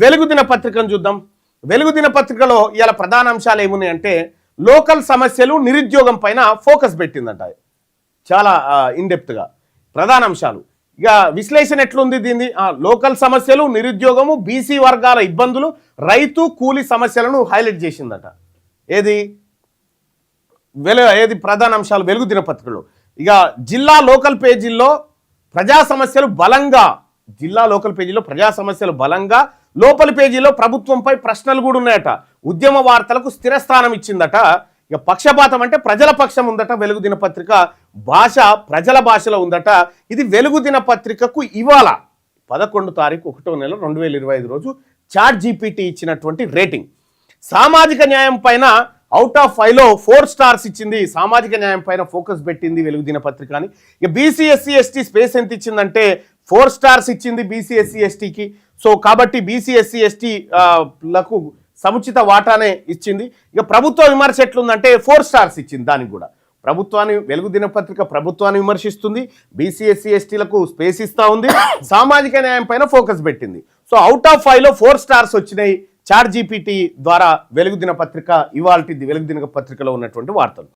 వెలుగు దినపత్రికను చూద్దాం. వెలుగు దినపత్రికలో ఇవాళ ప్రధాన అంశాలు ఏమున్నాయి అంటే లోకల్ సమస్యలు నిరుద్యోగం పైన ఫోకస్ పెట్టిందంట. చాలా ఇన్డెప్త్గా. ప్రధాన అంశాలు. ఇక విశ్లేషణ ఎట్లుంది దీన్ని? లోకల్ సమస్యలు నిరుద్యోగము బీసీ వర్గాల ఇబ్బందులు రైతు కూలి సమస్యలను హైలైట్ చేసిందట. ఏది? వెలు ఏది ప్రధాన అంశాలు? వెలుగు దినపత్రికలు ఇక జిల్లా లోకల్ పేజీల్లో ప్రజా సమస్యలు బలంగా జిల్లా లోకల్ పేజీలో ప్రజా సమస్యలు బలంగా లోపలి పేజీలో ప్రభుత్వంపై ప్రశ్నలు కూడా ఉన్నాయట. ఉద్యమ వార్తలకు స్థిరస్థానం ఇచ్చిందట. ఇక పక్షపాతం అంటే ప్రజల పక్షం ఉందట వెలుగు దినపత్రిక భాష ప్రజల భాషలో ఉందట. ఇది వెలుగు దినపత్రికకు ఇవాళ పదకొండు తారీఖు ఒకటో నెల రెండు వేల ఇరవై ఐదు రోజు చాట్ జీపీటీ ఇచ్చినటువంటి రేటింగ్. సామాజిక న్యాయం పైన అవుట్ ఆఫ్ ఫైవ్లో ఫోర్ స్టార్స్ ఇచ్చింది. సామాజిక న్యాయం పైన ఫోకస్ పెట్టింది వెలుగు దినపత్రిక అని. ఇక బీసీఎస్సీ ఎస్టీ స్పేస్ ఎంత ఇచ్చిందంటే ఫోర్ స్టార్స్ ఇచ్చింది బీసీఎస్సీ ఎస్టీకి. సో కాబట్టి బీసీఎస్సీ ఎస్టీ లకు సముచిత వాటానే ఇచ్చింది. ఇక ప్రభుత్వ విమర్శ ఎట్లుందంటే ఫోర్ స్టార్స్ ఇచ్చింది దానికి కూడా. ప్రభుత్వాన్ని వెలుగు దినపత్రిక ప్రభుత్వాన్ని విమర్శిస్తుంది బీసీఎస్సీ ఎస్టీలకు స్పేస్ ఇస్తూ ఉంది సామాజిక న్యాయం పైన ఫోకస్ పెట్టింది. సో అవుట్ ఆఫ్ ఫైవ్లో ఫోర్ స్టార్స్ వచ్చినాయి చార్ జీపీటీ ద్వారా వెలుగు దినపత్రిక ఇవాల్టిది వెలుగు దిన పత్రికలో ఉన్నటువంటి వార్తలు.